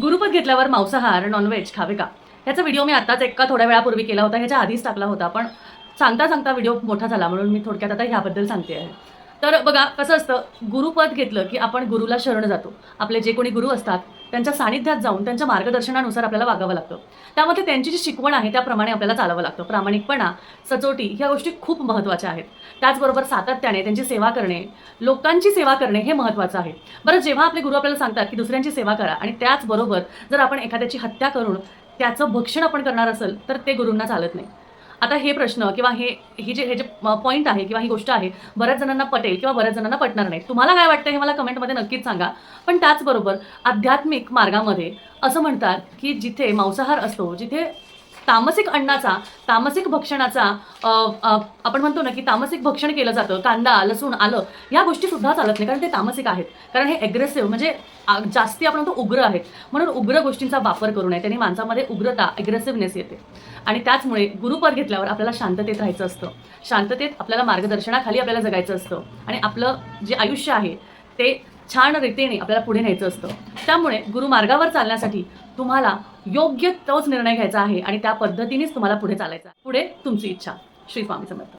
गुरुपद घेतल्यावर मांसाहार नॉनव्हेज खावे का? ह्याचा व्हिडिओ मी आताच एका थोड्या वेळापूर्वी केला होता ह्याच्या आधीच टाकला होता पण सांगता सांगता व्हिडिओ मोठा झाला म्हणून मी थोडक्यात आता ह्याबद्दल सांगते आहे. तर बघा कसं असतं गुरुपद घेतलं की आपण गुरुला शरण जातो. आपले जे कोणी गुरु असतात त्यांच्या सानिध्यात जाऊन त्यांच्या मार्गदर्शनानुसार आपल्याला वागावं लागतं. त्यामध्ये त्यांची जी शिकवण आहे त्याप्रमाणे आपल्याला चालावं लागतं. प्रामाणिकपणा सचोटी ह्या गोष्टी खूप महत्त्वाच्या आहेत. त्याचबरोबर सातत्याने त्यांची सेवा करणे लोकांची सेवा करणे हे महत्त्वाचं आहे. बरं जेव्हा आपले गुरु आपल्याला सांगतात की दुसऱ्यांची सेवा करा आणि त्याचबरोबर जर आपण एखाद्याची हत्या करून त्याचं भक्षण आपण करणार असेल तर ते गुरूंना चालत नाही. आता हे प्रश्न किंवा हे ही जे हे जे पॉईंट आहे किंवा ही गोष्ट आहे बऱ्याच जणांना पटेल किंवा बऱ्याच जणांना पटणार नाही. तुम्हाला काय वाटतं हे मला कमेंटमध्ये नक्कीच सांगा. पण त्याचबरोबर आध्यात्मिक मार्गामध्ये असं म्हणतात की जिथे मांसाहार असतो जिथे तामसिक अन्नाचा तामसिक भक्षणाचा आपण म्हणतो ना की तामसिक भक्षण केलं जातं कांदा लसूण आलं या गोष्टी सुद्धा चालत नाही कारण ते तामसिक आहेत. कारण हे ॲग्रेसिव्ह म्हणजे आ, जास्ती आपण म्हणतो उग्र आहेत. म्हणून उग्र गोष्टींचा वापर करू नये त्यांनी माणसामध्ये उग्रता ॲग्रेसिव्हनेस येते. आणि त्याचमुळे गुरुपद घेतल्यावर आपल्याला शांततेत राहायचं असतं. शांततेत आपल्याला मार्गदर्शनाखाली आपल्याला जगायचं असतं. आणि आपलं जे आयुष्य आहे ते छान रीतीने आपल्याला पुढे न्यायचं असतं. त्यामुळे गुरुमार्गावर चालण्यासाठी तुम्हाला योग्य तोच निर्णय घ्यायचा आहे आणि त्या पद्धतीनेच तुम्हाला पुढे चालायचा पुढे तुमची इच्छा. श्री स्वामी समर्थ.